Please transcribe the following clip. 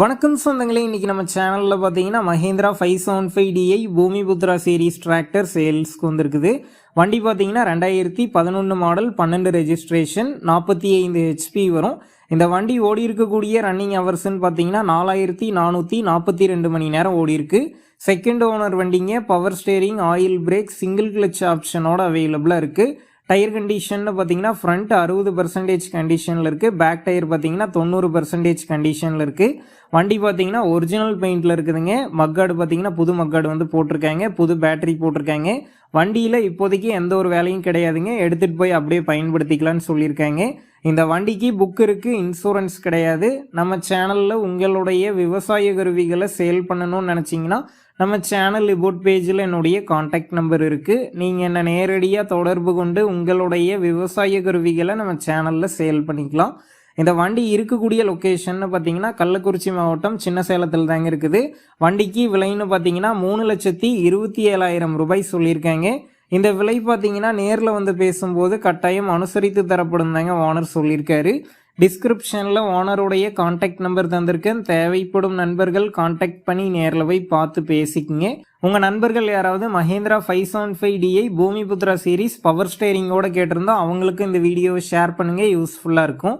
வணக்கம் சொந்தங்களே இன்றைக்கி நம்ம சேனலில் பார்த்தீங்கன்னா Mahindra five seven five DI Bhoomiputra series tractor சேல்ஸ்க்கு வந்திருக்குது. வண்டி பார்த்தீங்கன்னா ரெண்டாயிரத்தி பதினொன்று மாடல் பன்னெண்டு ரெஜிஸ்ட்ரேஷன் நாற்பத்தி ஐந்து ஹெச்பி வரும். இந்த வண்டி ஓடி இருக்கக்கூடிய ரன்னிங் ஹவர்ஸ்ன்னு பார்த்தீங்கன்னா நாலாயிரத்தி நானூற்றி நாற்பத்தி ரெண்டு மணி நேரம் ஓடி இருக்கு. செகண்ட் ஓனர் வண்டிங்க power steering oil brake single clutch ஆப்ஷனோட அவைலபிளாக இருக்குது டயர் கண்டிஷன்னு பார்த்தீங்கன்னா ஃப்ரண்ட் அறுபது பர்சன்டேஜ் கண்டிஷனில் இருக்குது பேக் டயர் பார்த்தீங்கன்னா தொண்ணூறு பர்சன்டேஜ் கண்டிஷனில் இருக்குது வண்டி பார்த்தீங்கன்னா ஒரிஜினல் பெயிண்டில் இருக்குதுங்க. மக்காடு பார்த்தீங்கன்னா புது மக்காடு வந்து போட்டிருக்காங்க. புது பேட்டரி போட்டிருக்காங்க. வண்டியில் இப்போதைக்கு எந்த ஒரு வேலையும் கிடையாதுங்க. எடுத்துகிட்டு போய் அப்படியே பயன்படுத்திக்கலான்னு சொல்லியிருக்காங்க. இந்த வண்டிக்கு புக் இருக்குது இன்சூரன்ஸ் கிடையாது. நம்ம சேனலில் உங்களுடைய விவசாய கருவிகளை சேல் பண்ணணும்னு நினச்சிங்கன்னா நம்ம சேனல் ரிபோர்ட் பேஜில் என்னுடைய காண்டாக்ட் நம்பர் இருக்குது நீங்கள் என்னை நேரடியாக தொடர்பு கொண்டு உங்களுடைய விவசாய கருவிகளை நம்ம சேனலில் சேல் பண்ணிக்கலாம். இந்த வண்டி இருக்கக்கூடிய லொக்கேஷன்னு பார்த்தீங்கன்னா கள்ளக்குறிச்சி மாவட்டம் சின்ன சேலத்தில் தாங்க இருக்குது. வண்டிக்கு விலைன்னு பார்த்தீங்கன்னா மூணு லட்சத்தி இருபத்தி ஏழாயிரம் ரூபாய் சொல்லியிருக்காங்க. இந்த விலை பார்த்தீங்கன்னா நேரில் வந்து பேசும்போது கட்டாயம் அனுசரித்து தரப்படும் தாங்க ஓனர் சொல்லியிருக்காரு. டிஸ்கிரிப்ஷனில் ஓனருடைய காண்டாக்ட் நம்பர் தந்திருக்கேன். தேவைப்படும் நண்பர்கள் காண்டாக்ட் பண்ணி நேரில் போய் பார்த்து பேசிக்கிங்க. உங்கள் நண்பர்கள் யாராவது Mahindra five seven five DI Bhoomiputra series power ஸ்டேரிங்கோட கேட்டிருந்தா அவங்களுக்கு இந்த வீடியோவை ஷேர் பண்ணுங்கள் யூஸ்ஃபுல்லாக இருக்கும்.